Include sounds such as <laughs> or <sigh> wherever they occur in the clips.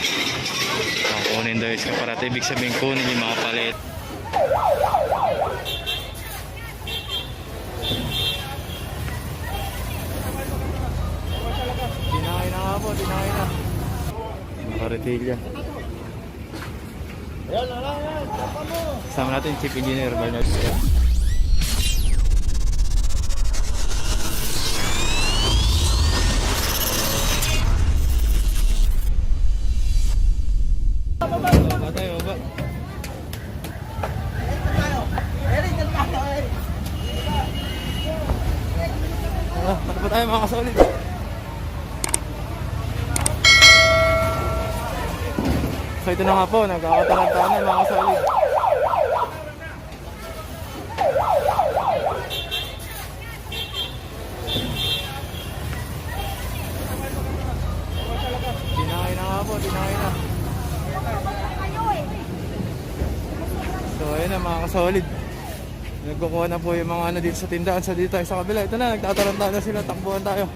Ang kunin daw is kaparate. Ibig sabihin kunin yung mga palit. Dinakay na nga po, dinakay na. Nakaritilya. Kasama natin Chief Engineer Bernard Baba tayo, baba. Ah, ano pa tayo mga kasolid? So ito na nga po, nagkakataranta na mga kasolid. Dinakay na nga po, dinakay na. Ayun na mga kasolid. Nagkukuha na po yung mga ano dito sa tindahan sa dito tayo sa kabila. Ito na, nagtataranta na sila, takbuhan tayo.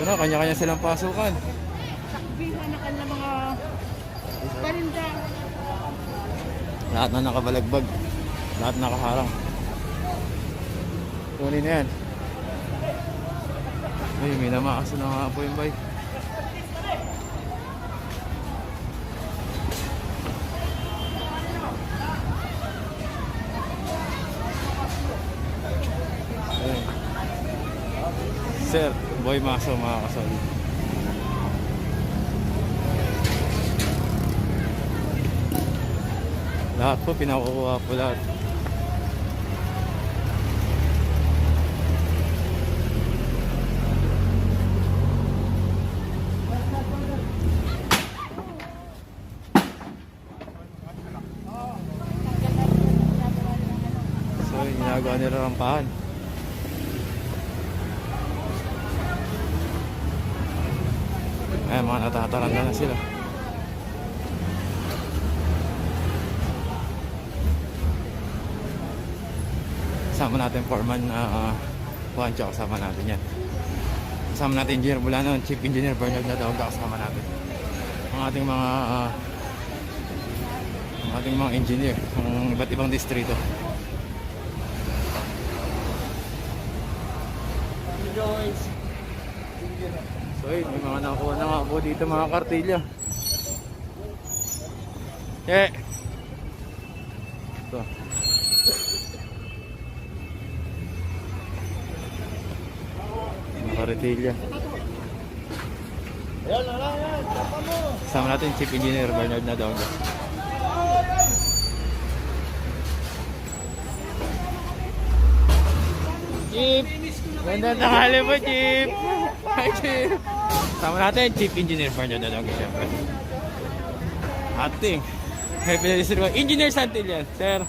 Ito na, kanya-kanya silang pasukan. Bihan na kanila mga parinda. Lahat na nakabalagbag. Lahat nakaharang. Tunin na yan. Ay, may namakaso na nga po yung bike. Boy maso mga kasali. Lahat po pinakukuha po lahat. So, ginagawa nila rampahan. Ayan, mga natataranda na sila. Kasama natin foreman uh, Juancho, kasama natin yan. Kasama natin Engineer Bulano, Chief Engineer Bernard na daw kasama natin. Ang ating mga ah, ang ating mga engineer ng iba't ibang distrito. So yun, may mga nakuha na nga po dito mga kartilya. Eh. Ito. Mga kartilya. Kasama natin Chief Engineer Bernard Nadonga. Chief! Ganda tanghali po, Chief! Hi, Chief! Sama natin, Chief Engineer Bernard Nadonga, siyempre. Ating may pinalisir ko, Engineer Santillan, sir.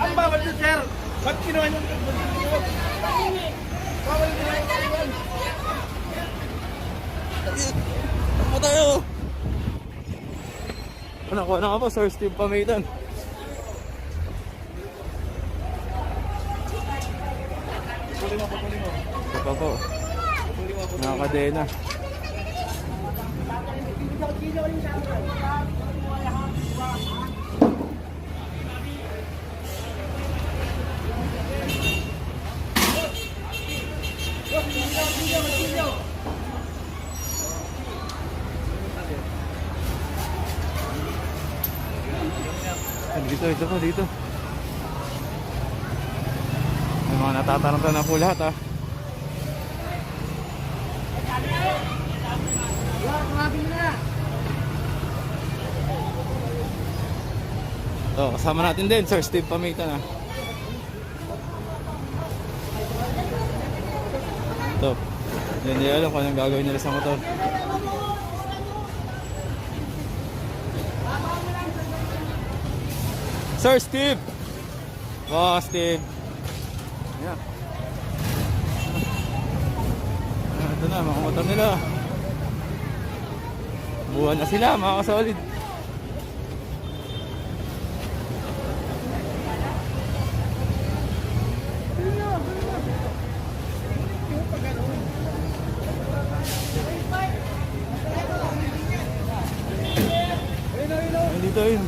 Ang bawal dyan, sir. Ba't kinuha niyo? Bawal yan. Ano tayo? Ano ko na ka po, Sir Steve Pamitan. Puli mo, puli mo. Ito pa po, nakakadena. Dito, ito po, dito. May mga natataranta na po lahat ah. Oh, kasama natin din Sir Steve Pamita na. Top. Hindi nila alam kung anong gagawin nila sa motor. Sir Steve! Wow, oh, Steve. Yeah. Ah, ito na, mga motor nila. Buwan na sila, mga kasolid. Ayun dito yun.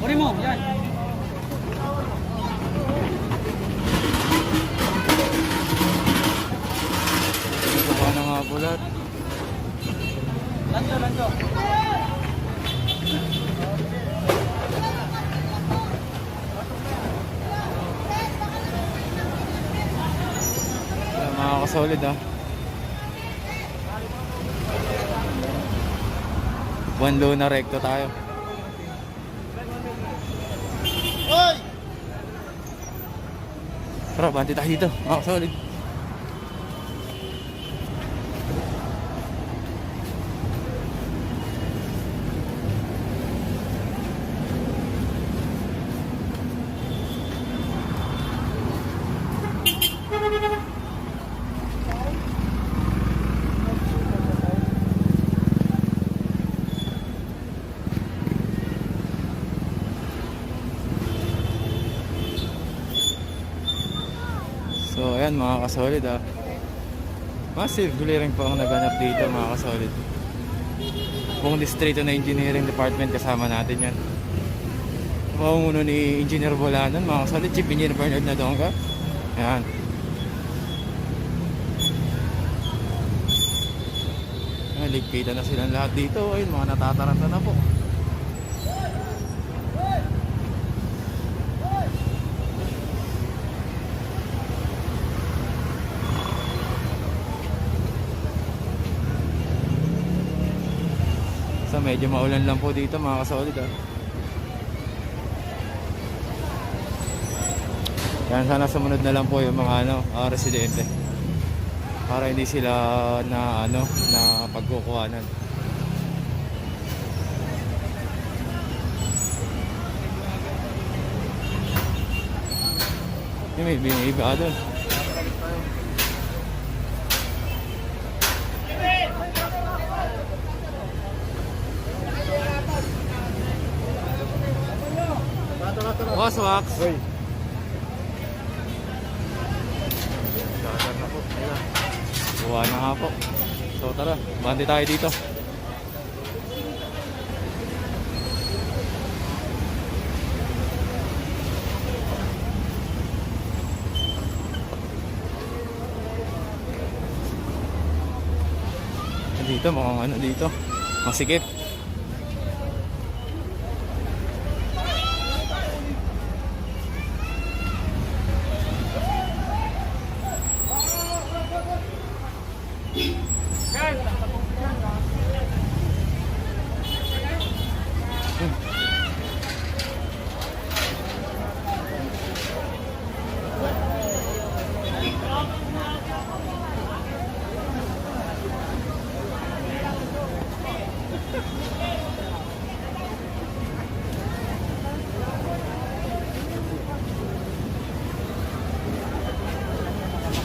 Kunin mo, yan. Nagkaba na nga po lahat. Kasolid ah. One low na recto tayo. Hoy! Tara, banti tayo dito. Mga kasolid. So ayan mga kasolid ah. Massive clearing po ang naganap dito mga kasolid. Buong distrito na engineering department kasama natin yan. Mamumuno ni Engineer Bolanon mga kasolid. Chief Engineer Bernard Nadonga. Ayan. Ligpitan na silang lahat dito. Ayun, mga natataranta na po. Medyo maulan lang po dito mga kasolid ah. Yan sana sumunod na lang po yung mga ano, ah, residente. Para hindi sila na ano, na pagkukuhanan. Yung may biniba doon. Boss Wax. Uy. Na po. Ayan. Buwan na nga po. So tara, bandi tayo dito. Dito, mukhang ano dito. Masikip.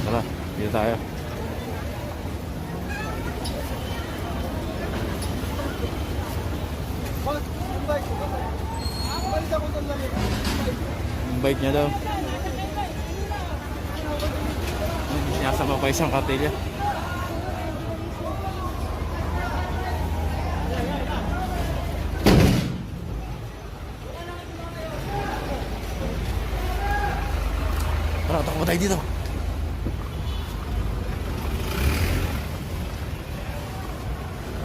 Tara, dito tayo. Boss, yung bike. Yung bike niya daw. Sinasama pa isang kartilya. Tara, takbo tayo dito.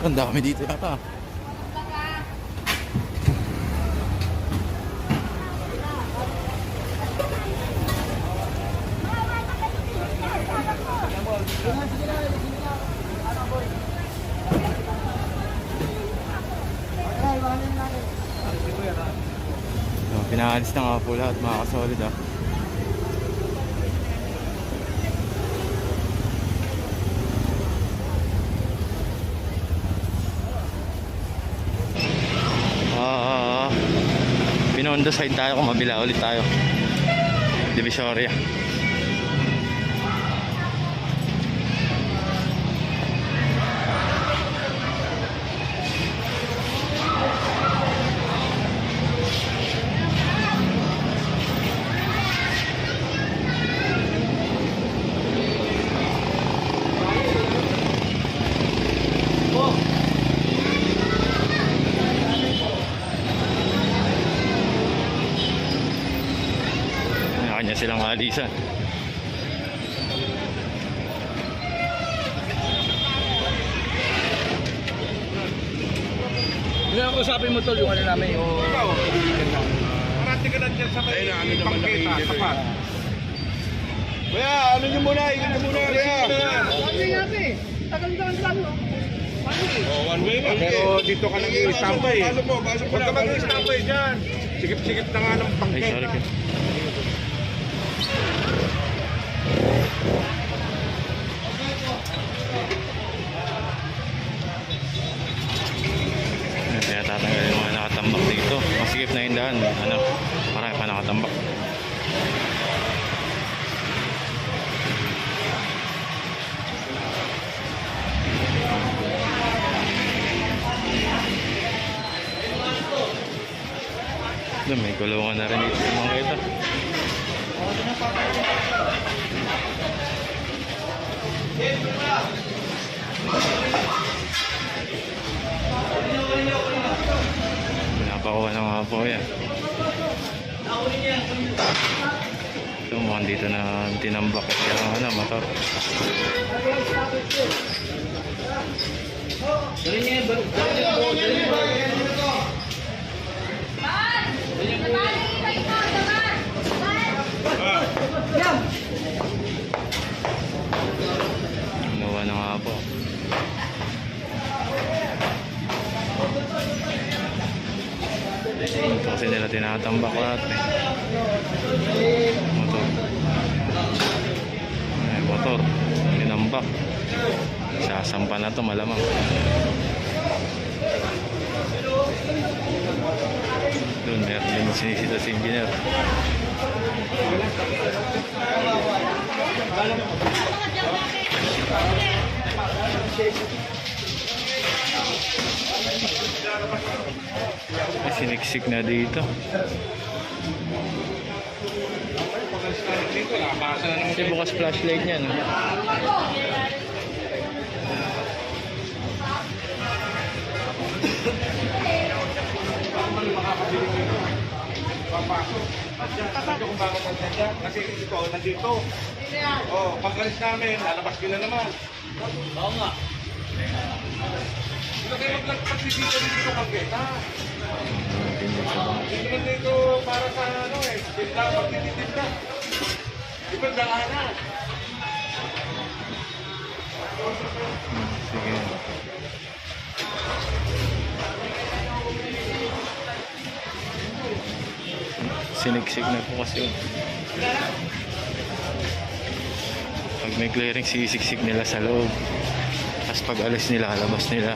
Ang dami dito yata. So, pinaalis na nga po lahat mga kasolid ah. ah, ah, ah. Binondo side tayo kung mabila ulit tayo. Divisoria. Silang alisan. Hindi ako usapin mo tol, yung ano namin, yung... Marati ka lang dyan sa may na, ano nakikita sapat. Kuya, ano nyo muna, ingat nyo muna, kuya. Ano yan eh? Tagal-tagal lang, no? Ano eh? Oh, one way. Pero dito ka lang i-stampay eh. Huwag ka mag-i-stampay dyan. Sikip-sikip na nga ng Ay, sorry. pangketa. Dito. Masigip na yung daan. Ano, marami pa nakatambak. Doon, may kulungan na rin dito. Mga ito. Pinapakuha ng mga po yan. Ito, mukhang dito na tinambak yung ano, motor. Ginawa kasi nila tinatambak lahat eh. Motor. Ay, motor. Tinambak. Sasampa na to malamang. Doon, meron din sinisita si engineer. May siniksik na dito. Kasi bukas flashlight niya, no? Papasok. Kasi kung bakit nandiyan dyan. Kasi ito, nandito. Oh, pag alis namin, lalabas ka na naman. Oo nga. Hindi kayo maglagpagsisito dito sa pagketa. Dito dito para sa ano eh, tinda, pagtititinda. Di ba daanan? Sige. Siniksik na po kasi yun. Pag may clearing, sisiksik nila sa loob. Tapos pag alis nila, labas nila.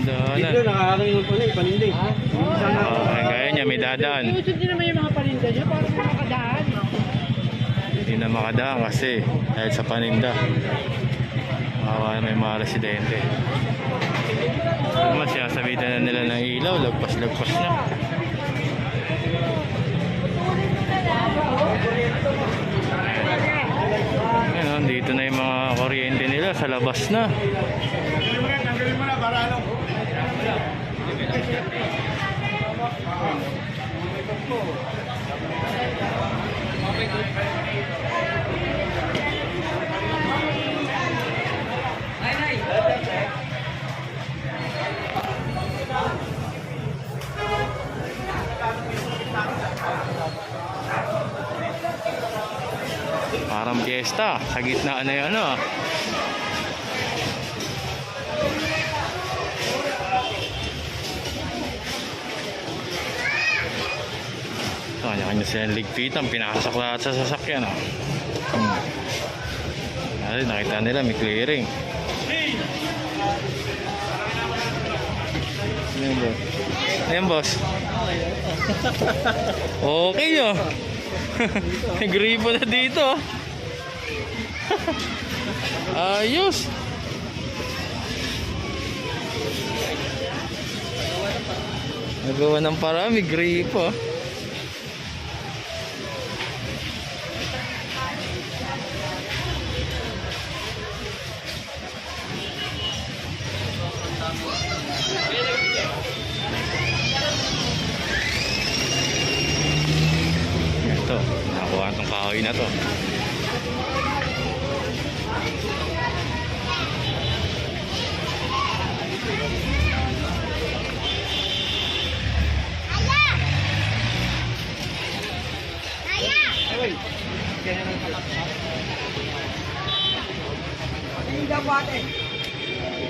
Kayo? Mga madaanan. nakakaroon po na, ipanindi. Okay, kaya niya, may dadaan. Iusod din naman yung mga palinda niya para makadaan. Hindi na makadaan kasi dahil sa paninda. Makawa na may mga residente. Naman sinasabitan na nila ng ilaw, lagpas-lagpas na. Ayun, oh, dito na yung mga kuryente nila sa labas na. Mo na, Parang fiesta sa gitna na ano silang ligpitan, pinakasak lahat sa sasakyan. Hmm. Ay, nakita nila may clearing. Ayan boss. Ayan boss. Okay oh. <laughs> May gripo na dito. <laughs> Ayos. Nagawa ng parami, gripo. Ito,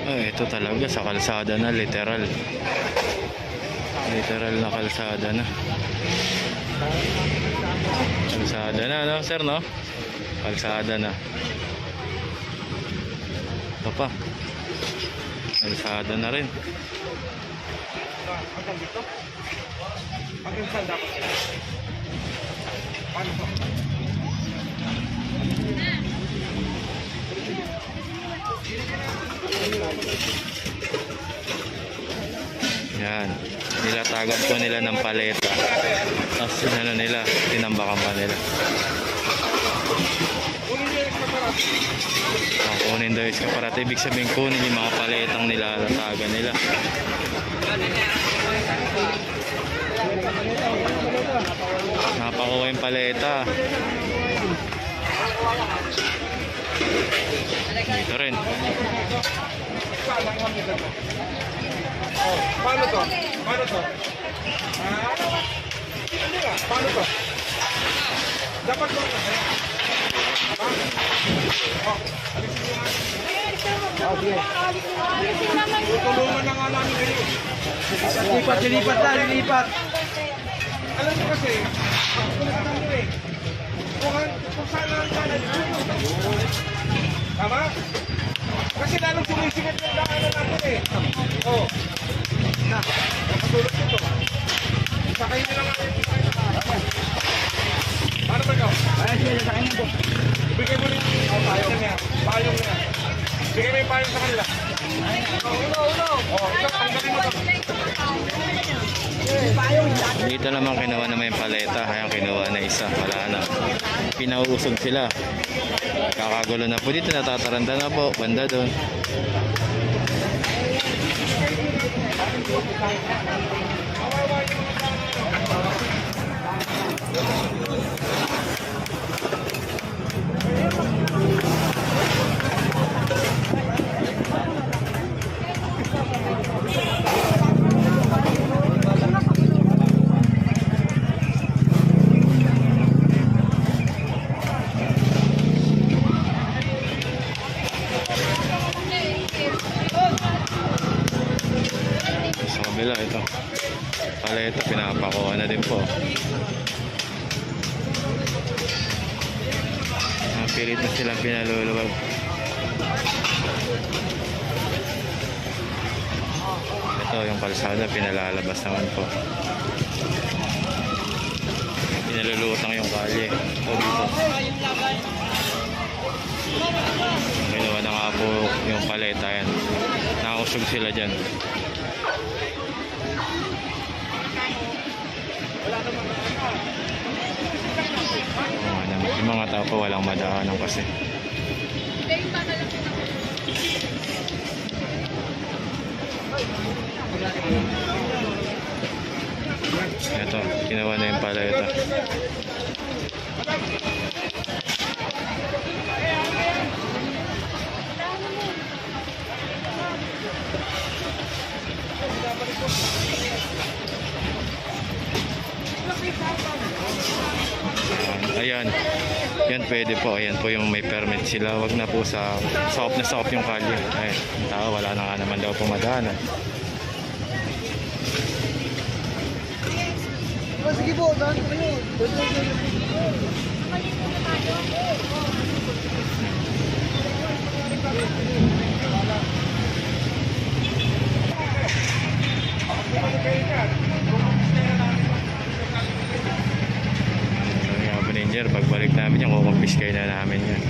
Ay, ito talaga sa kalsada na, literal. Literal na kalsada na. Kalsada na, no, sir, no? Kalsada na. Ito pa. Kalsada na rin. Hanggang dito? Hanggang saan dapat? Paano to? Yan. Nilatagan po nila ng paleta. Tapos ano nila, tinambakan pa nila. Yung. Ang kunin daw is kaparat. Ibig sabihin kunin yung mga paletang nilalatagan nila. Napakuha yung paleta. Dito rin. Paano to? Paano to? Hindi nga, paano to? Dapat mo na. Oh. Tutulungan na nga namin kayo. Lipat, lilipat na, lilipat. Alam mo kasi, ako na namin eh. Kung, kung saan lang sana Tama? Kasi lalong sumisikip yung daanan natin eh. Oo. Oh. Na, nakatulog dito. Sakay nila nga yung sakay na kaharap. Paano ba ikaw? Ay, sige, sa akin po. Bigay mo rin yung payong niya. Payong niya. Bigay mo yung payong sa kanila. Uno, uno. Oh, ito, Dito naman kinuha naman yung paleta. Kaya kinuha na isa. Wala na. Pinauusog sila. Kakagulo na po dito. Natataranta na po. Banda doon. Sa po yung paleta yan. Nakausog sila dyan. Yung mga tao po walang madaanan kasi. Ito, ginawa na yung paleta. Ayan. Yan pwede po. Ayan po yung may permit sila. Wag na po sa soft na soft yung kalye. Ayan. Ang tao wala na nga naman daw pumadaanan. Oh, sige po, daan ko po na tayo. So yung Avenger, pagbalik namin yan, kukumpiskay na namin yan.